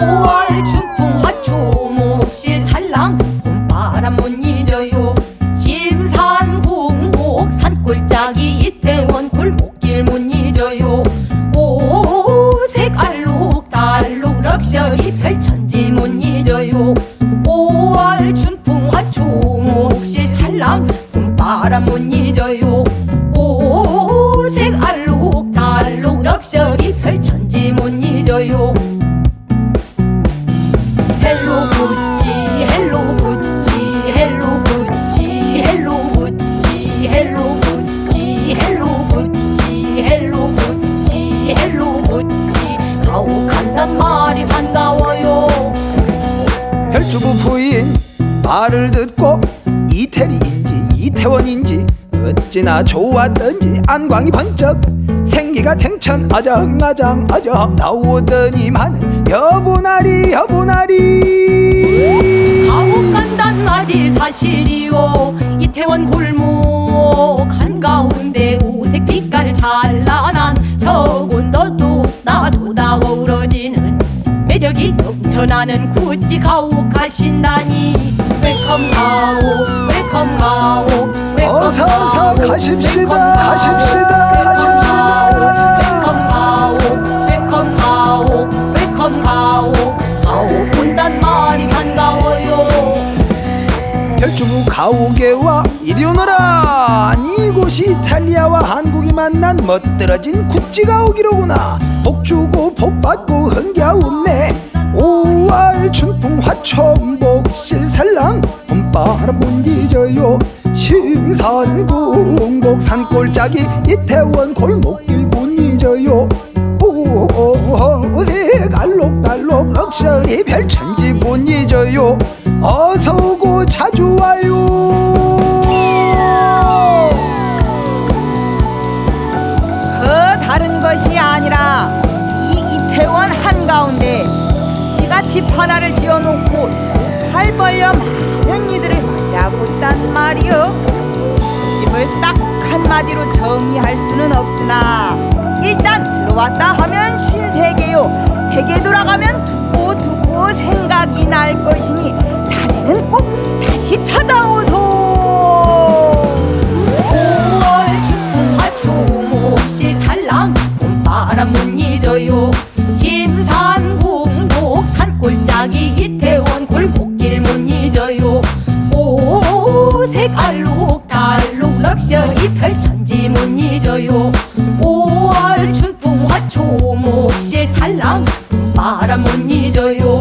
5월 춘풍 화초목시 살랑 봄바람 못 잊어요. 심산 공곡 산골짜기 이태원 골목 별주부 부인 말을 듣고 이태리인지 이태원인지 어찌나 좋았던지 안광이 번쩍 생기가 탱천 아정아정 아정 나오더니만 여보나리 여보나리. 감옥 간단 말이 사실이요 이태원 골목 한가운데 오색 빛깔 찬란한 저곤더도 나도 다 어우러지는 매력이 넘쳐나는 구찌 가옥 가신다니. 웰컴 가옥 웰컴 가옥 웰컴 어서 어서 가십시다, 가십시다, 별주부 가오게와. 이리 오너라. 이곳이 이탈리아와 한국이 만난 멋들어진 구찌 가오기로구나. 복 주고 복 받고 흥겨움네 5월 춘풍 화천 복 실 살랑. 봄바람 못 잊어요. 싱산궁곡 산골짜기 이태원 골목길 못 잊어요. 오색 알록달록 럭셔리 별천지 못 잊어요. 어서 오고 자주 것이 아니라 이 이태원 한가운데 지가 집 하나를 지어놓고 두팔 벌려 많은 이들을 맞이하고 있단 말이요 집을 딱 한마디로 정의할 수는 없으나 일단 들어왔다 하면 신세계요. 되게 돌아가면 두고 두고 생각이 날 있어요. 5월 춘풍 화초 목시의 산란 바람 못 잊어요.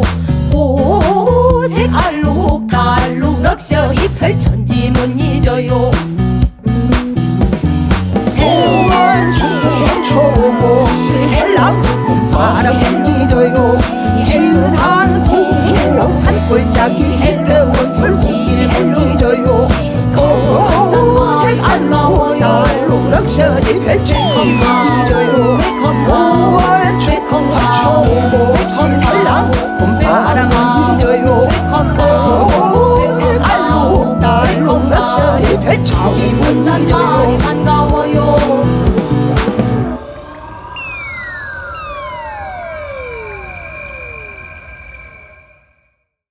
吹口号，吹口号，吹，吹口号，吹口号。